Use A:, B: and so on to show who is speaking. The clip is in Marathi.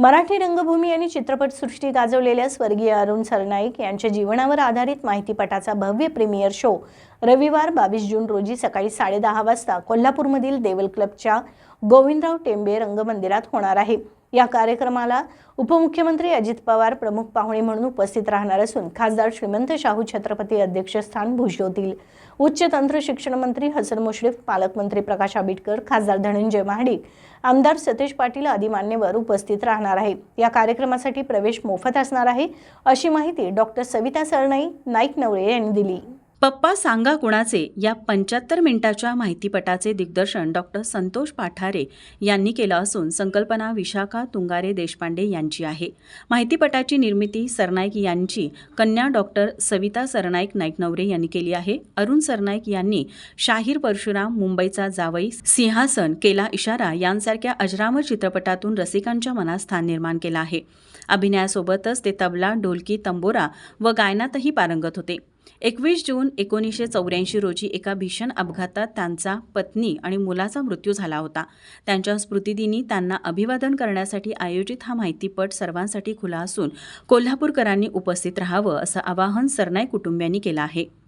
A: मराठी रंगभूमी आणि चित्रपटसृष्टी गाजवलेल्या स्वर्गीय अरुण सरनाईक यांच्या जीवनावर आधारित माहितीपटाचा भव्य प्रीमियर शो रविवार बावीस जून रोजी सकाळी साडेदहा वाजता कोल्हापूरमधील देवल क्लबच्या गोविंदराव टेंबे रंगमंदिरात होणार आहे. या कार्यक्रमाला उपमुख्यमंत्री अजित पवार प्रमुख पाहुणे म्हणून उपस्थित राहणार असून खासदार श्रीमंत शाहू छत्रपती अध्यक्षस्थान भूषवतील. उच्च तंत्र शिक्षण मंत्री हसन मुश्रीफ पालकमंत्री प्रकाश आंबेडकर खासदार धनंजय महाडिक आमदार सतीश पाटील आदी मान्यवर उपस्थित राहणार आहे या कार्यक्रमासाठी प्रवेश मोफत असणार आहे अशी माहिती डॉक्टर सविता सरनाई नाईक नवरे यांनी दिली.
B: पप्पा सांगा कुणाचे या पंच्याहत्तर मिनिटाच्या माहितीपटाचे दिग्दर्शन डॉक्टर संतोष पाठारे यांनी केलं असून संकल्पना विशाखा तुंगारे देशपांडे यांची आहे. माहितीपटाची निर्मिती सरनाईक यांची कन्या डॉक्टर सविता सरनाईक नाईकनवरे यांनी केली आहे. अरुण सरनाईक यांनी शाहीर परशुराम मुंबईचा जावई सिंहासन केला इशारा यांसारख्या अजरामर चित्रपटातून रसिकांच्या मनात स्थान निर्माण केलं आहे. अभिनयासोबतच ते तबला ढोलकी तंबोरा व गायनातही पारंगत होते. एकवीस जून एकोणीसशे चौऱ्याऐंशी रोजी एका भीषण अपघातात त्यांचा पत्नी आणि मुलाचा मृत्यू झाला होता. त्यांच्या स्मृतिदिनी त्यांना अभिवादन करण्यासाठी आयोजित हा माहितीपट सर्वांसाठी खुला असून कोल्हापूरकरांनी उपस्थित राहावं असं आवाहन सरनाई कुटुंबियांनी केलं आहे.